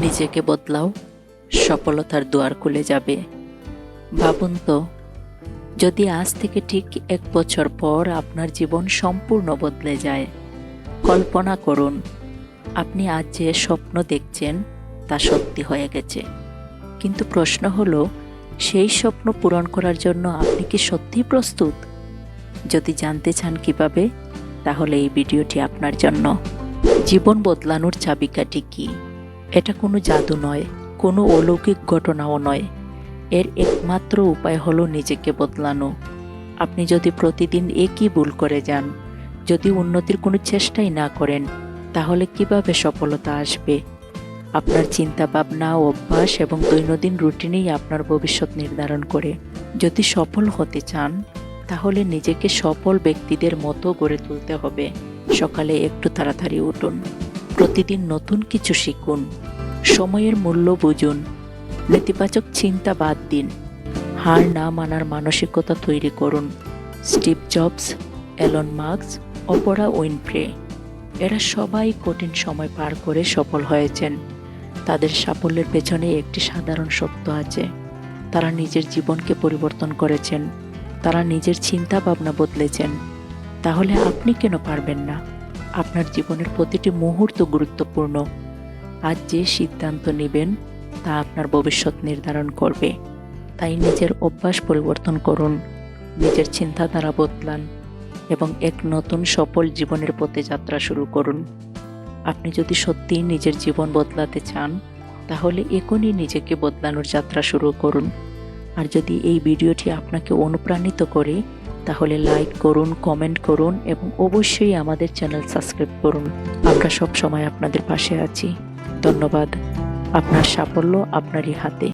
নিজেকে বদলাও, সফলতার দুয়ার খুলে যাবে। ভাবুন তো, যদি আজ থেকে ঠিক এক বছর পর আপনার জীবন সম্পূর্ণ বদলে যায়, কল্পনা করুন, আপনি আজ যে স্বপ্ন দেখছেন, তা সত্যি হয়ে গেছে। কিন্তু প্রশ্ন হলো, সেই স্বপ্ন পূরণ করার জন্য আপনি কি সত্যি প্রস্তুত? যদি জানতে চান কীভাবে, তাহলে এই ভিডিওটি আপনার জন্য। জীবন বদলানোর চাবিকাঠি কি? এটা কোনো জাদু নয়, কোনো অলৌকিক ঘটনাও নয়। এর একমাত্র উপায় হলো নিজেকে বদলানো। আপনি যদি প্রতিদিন একই ভুল করে যান, যদি উন্নতির কোনো চেষ্টাই না করেন, তাহলে কীভাবে সফলতা আসবে? আপনার চিন্তা ভাবনা অভ্যাস এবং দৈনন্দিন রুটিনেই আপনার ভবিষ্যৎ নির্ধারণ করে। যদি সফল হতে চান, তাহলে নিজেকে সফল ব্যক্তিদের মতো গড়ে তুলতে হবে। সকালে একটু তাড়াতাড়ি উঠুন। প্রতিদিন নতুন কিছু শিখুন। সময়ের মূল্য বুঝুন। নেতিবাচক চিন্তা বাদ দিন। হার না মানার মানসিকতা তৈরি করুন। Steve Jobs Elon Musk Oprah Winfrey, এরা সবাই কঠিন সময় পার করে সফল হয়েছেন। তাদের সাফল্যের পেছনে একটি সাধারণ সত্য আছে। তারা নিজের জীবনকে পরিবর্তন করেছেন। তারা নিজের চিন্তা ভাবনা বদলেছেন। তাহলে আপনি কেন পারবেন না? আপনার জীবনের প্রতিটি মুহূর্ত গুরুত্বপূর্ণ। আজ যে সিদ্ধান্ত নেবেন, তা আপনার ভবিষ্যৎ নির্ধারণ করবে। তাই নিজের অভ্যাস পরিবর্তন করুন, নিজের চিন্তাধারা বদলান, এবং এক নতুন সফল জীবনের পথে যাত্রা শুরু করুন। আপনি যদি সত্যিই নিজের জীবন বদলাতে চান, তাহলে এখনই নিজেকে বদলানোর যাত্রা শুরু করুন। আর যদি এই ভিডিওটি আপনাকে অনুপ্রাণিত করে তাহলে লাইক করুন কমেন্ট করুন এবং অবশ্যই আমাদের চ্যানেল সাবস্ক্রাইব করুন। আমরা সব সময় আপনাদের পাশে আছি। ধন্যবাদ। আপনার সাফল্য আপনারই হাতে।